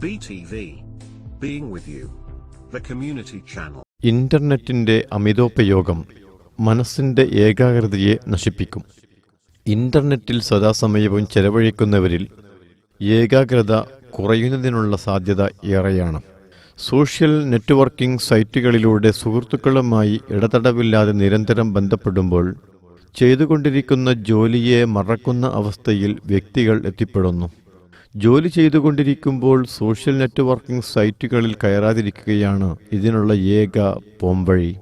BTV. Being with you. The community channel. ഇന്റർനെറ്റിന്റെ അമിതോപയോഗം മനസ്സിന്റെ ഏകാഗ്രതയെ നശിപ്പിക്കും ഇന്റർനെറ്റിൽ സദാസമയവും ചെലവഴിക്കുന്നവരിൽ ഏകാഗ്രത കുറയുന്നതിനുള്ള സാധ്യത ഏറെയാണ് സോഷ്യൽ നെറ്റ്വർക്കിംഗ് സൈറ്റുകളിലൂടെ സുഹൃത്തുക്കളുമായി ഇടതടവില്ലാതെ നിരന്തരം ബന്ധപ്പെടുമ്പോൾ ചെയ്തുകൊണ്ടിരിക്കുന്ന ജോലിയെ മറക്കുന്ന അവസ്ഥയിൽ വ്യക്തികൾ എത്തിപ്പെടുന്നു ജോലി ചെയ്തുകൊണ്ടിരിക്കുമ്പോൾ സോഷ്യൽ നെറ്റ്വർക്കിംഗ് സൈറ്റുകളിൽ കയറാതിരിക്കുകയാണ് ഇതിനുള്ള ഏക പോംവഴി.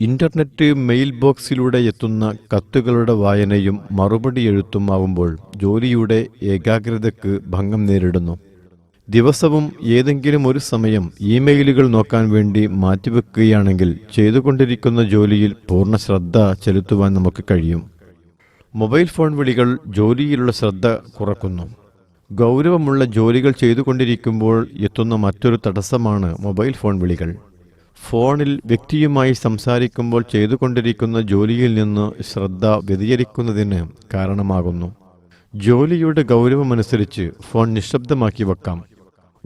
ഇന്റർനെറ്റ് മെയിൽ ബോക്സിലൂടെ എത്തുന്ന കത്തുകളുടെ വായനയും മറുപടി എഴുത്തും ആവുമ്പോൾ ജോലിയുടെ ഏകാഗ്രതയ്ക്ക് ഭംഗം നേരിടുന്നു. ദിവസവും ഏതെങ്കിലും ഒരു സമയം ഇമെയിലുകൾ നോക്കാൻ വേണ്ടി മാറ്റിവെക്കുകയാണെങ്കിൽ ചെയ്തുകൊണ്ടിരിക്കുന്ന ജോലിയിൽ പൂർണ ശ്രദ്ധ ചെലുത്തുവാൻ നമുക്ക് കഴിയും. മൊബൈൽ ഫോൺ വിളികൾ ജോലിയിലുള്ള ശ്രദ്ധ കുറക്കുന്നു. ഗൗരവമുള്ള ജോലികൾ ചെയ്തുകൊണ്ടിരിക്കുമ്പോൾ എത്തുന്ന മറ്റൊരു തടസ്സമാണ് മൊബൈൽ ഫോൺ വിളികൾ. ഫോണിൽ വ്യക്തിയുമായി സംസാരിക്കുമ്പോൾ ചെയ്തുകൊണ്ടിരിക്കുന്ന ജോലിയിൽ നിന്ന് ശ്രദ്ധ വ്യതിചരിക്കുന്നതിന് കാരണമാകുന്നു. ജോലിയുടെ ഗൗരവമനുസരിച്ച് ഫോൺ നിശബ്ദമാക്കി വെക്കാം.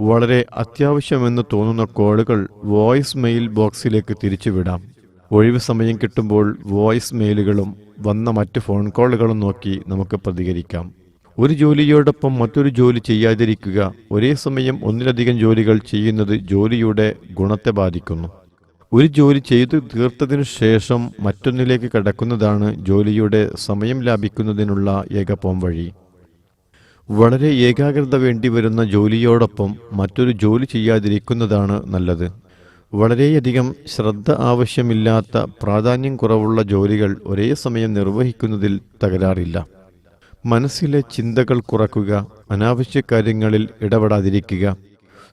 വളരെ അത്യാവശ്യമെന്ന് തോന്നുന്ന കോളുകൾ വോയിസ് മെയിൽ ബോക്സിലേക്ക് തിരിച്ചുവിടാം. ഒഴിവ് സമയം കിട്ടുമ്പോൾ വോയിസ് മെയിലുകളും വന്ന മറ്റ് ഫോൺ കോളുകളും നോക്കി നമുക്ക് പ്രതികരിക്കാം. ഒരു ജോലിയോടൊപ്പം മറ്റൊരു ജോലി ചെയ്യാതിരിക്കുക. ഒരേ സമയം ഒന്നിലധികം ജോലികൾ ചെയ്യുന്നത് ജോലിയുടെ ഗുണത്തെ ബാധിക്കുന്നു. ഒരു ജോലി ചെയ്തു തീർത്തതിനു ശേഷം മറ്റൊന്നിലേക്ക് കടക്കുന്നതാണ് ജോലിയുടെ സമയം ലാഭിക്കുന്നതിനുള്ള ഏക പോംവഴി വളരെ ഏകാഗ്രത വേണ്ടി വരുന്ന ജോലിയോടൊപ്പം മറ്റൊരു ജോലി ചെയ്യാതിരിക്കുന്നതാണ് നല്ലത്. വളരെയധികം ശ്രദ്ധ ആവശ്യമില്ലാത്ത പ്രാധാന്യം കുറവുള്ള ജോലികൾ ഒരേ സമയം നിർവഹിക്കുന്നതിൽ തകരാറില്ല. മനസ്സിലെ ചിന്തകൾ കുറക്കുക അനാവശ്യ കാര്യങ്ങളിൽ ഇടപെടാതിരിക്കുക.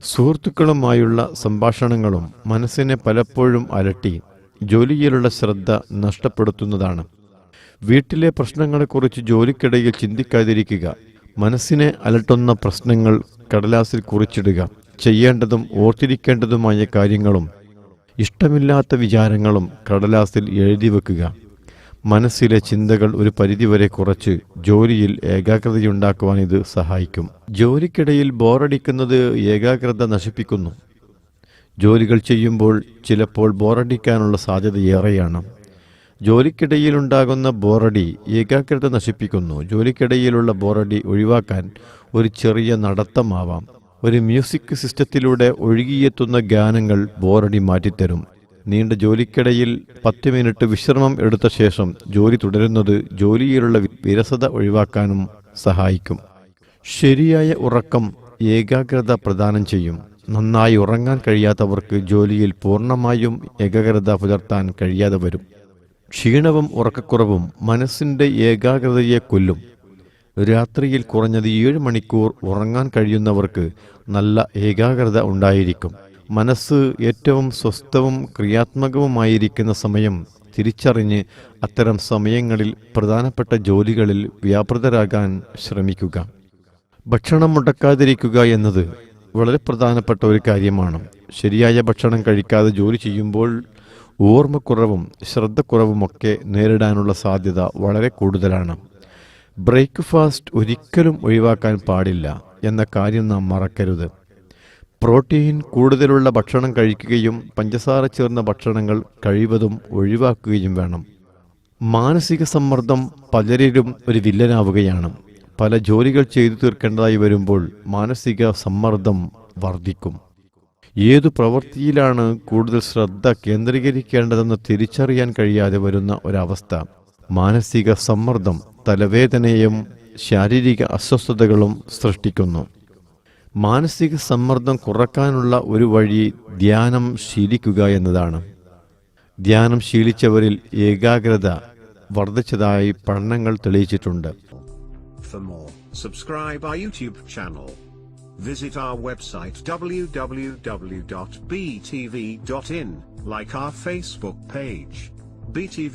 സുഹൃത്തുക്കളുമായുള്ള സംഭാഷണങ്ങളും മനസ്സിനെ പലപ്പോഴും അലട്ടി ജോലിയിലുള്ള ശ്രദ്ധ നഷ്ടപ്പെടുത്തുന്നതാണ്. വീട്ടിലെ പ്രശ്നങ്ങളെക്കുറിച്ച് ജോലിക്കിടയിൽ ചിന്തിക്കാതിരിക്കുക മനസ്സിനെ അലട്ടുന്ന പ്രശ്നങ്ങൾ കടലാസിൽ കുറിച്ചിടുക ചെയ്യേണ്ടതും ഓർത്തിരിക്കേണ്ടതുമായ കാര്യങ്ങളും ഇഷ്ടമില്ലാത്ത വിചാരങ്ങളും കടലാസിൽ എഴുതി വെക്കുക. മനസ്സിലെ ചിന്തകൾ ഒരു പരിധിവരെ കുറച്ച് ജോലിയിൽ ഏകാഗ്രതയുണ്ടാക്കുവാൻ ഇത് സഹായിക്കും. ജോലിക്കിടയിൽ ബോറടിക്കുന്നത് ഏകാഗ്രത നശിപ്പിക്കുന്നു. ജോലികൾ ചെയ്യുമ്പോൾ ചിലപ്പോൾ ബോറടിക്കാനുള്ള സാധ്യത ഏറെയാണ്. ജോലിക്കിടയിലുണ്ടാകുന്ന ബോറടി ഏകാഗ്രത നശിപ്പിക്കുന്നു. ജോലിക്കിടയിലുള്ള ബോറടി ഒഴിവാക്കാൻ ഒരു ചെറിയ നടത്തമാവാം. ഒരു മ്യൂസിക് സിസ്റ്റത്തിലൂടെ ഒഴുകിയെത്തുന്ന ഗാനങ്ങൾ ബോറടി മാറ്റിത്തരും. നീണ്ട ജോലിക്കിടയിൽ പത്ത് മിനിറ്റ് വിശ്രമം എടുത്ത ശേഷം ജോലി തുടരുന്നത് ജോലിയിലുള്ള വിരസത ഒഴിവാക്കാനും സഹായിക്കും. ശരിയായ ഉറക്കം ഏകാഗ്രത പ്രദാനം ചെയ്യും. നന്നായി ഉറങ്ങാൻ കഴിയാത്തവർക്ക് ജോലിയിൽ പൂർണമായും ഏകാഗ്രത പുലർത്താൻ കഴിയാതെ വരും. ക്ഷീണവും ഉറക്കക്കുറവും മനസ്സിന്റെ ഏകാഗ്രതയെ കൊല്ലും. രാത്രിയിൽ കുറഞ്ഞത് ഏഴ് മണിക്കൂർ ഉറങ്ങാൻ കഴിയുന്നവർക്ക് നല്ല ഏകാഗ്രത ഉണ്ടായിരിക്കും. മനസ്സ് ഏറ്റവും സ്വസ്ഥവും ക്രിയാത്മകവുമായിരിക്കുന്ന സമയം തിരിച്ചറിഞ്ഞ് അത്തരം സമയങ്ങളിൽ പ്രധാനപ്പെട്ട ജോലികളിൽ വ്യാപൃതരാകാൻ ശ്രമിക്കുക. ഭക്ഷണം മുടക്കാതിരിക്കുക എന്നത് വളരെ പ്രധാനപ്പെട്ട ഒരു കാര്യമാണ്. ശരിയായ ഭക്ഷണം കഴിക്കാതെ ജോലി ചെയ്യുമ്പോൾ ഓർമ്മക്കുറവും ശ്രദ്ധക്കുറവുമൊക്കെ നേരിടാനുള്ള സാധ്യത വളരെ കൂടുതലാണ്. ബ്രേക്ക്ഫാസ്റ്റ് ഒരിക്കലും ഒഴിവാക്കാൻ പാടില്ല എന്ന കാര്യം നാം മറക്കരുത്. പ്രോട്ടീൻ കൂടുതലുള്ള ഭക്ഷണം കഴിക്കുകയും പഞ്ചസാര ചേർന്ന ഭക്ഷണങ്ങൾ കഴിവതും ഒഴിവാക്കുകയും വേണം. മാനസിക സമ്മർദ്ദം പലരിലും ഒരു വില്ലനാവുകയാണ്. പല ജോലികൾ ചെയ്തു തീർക്കേണ്ടതായി വരുമ്പോൾ മാനസിക സമ്മർദ്ദം വർദ്ധിക്കും. ഏതു പ്രവൃത്തിയിലാണ് കൂടുതൽ ശ്രദ്ധ കേന്ദ്രീകരിക്കേണ്ടതെന്ന് തിരിച്ചറിയാൻ കഴിയാതെ വരുന്ന ഒരവസ്ഥ. മാനസിക സമ്മർദ്ദം തലവേദനയും ശാരീരിക അസ്വസ്ഥതകളും സൃഷ്ടിക്കുന്നു. മാനസിക സമ്മർദ്ദം കുറക്കാനുള്ള ഒരു വഴി ധ്യാനം ശീലിക്കുക എന്നതാണ്. ധ്യാനം ശീലിച്ചവരിൽ ഏകാഗ്രത വർദ്ധിച്ചതായി പഠനങ്ങൾ തെളിയിച്ചിട്ടുണ്ട്. സബ്സ്ക്രൈബ് ആ യൂട്യൂബ് ചാനൽ വിസിറ്റ് ആ വെബ്സൈറ്റ് ഡബ്ല്യൂ ഡബ്ല്യൂ ലൈക്ക് ആ ഫേസ്ബുക്ക് പേജ് ബി ടി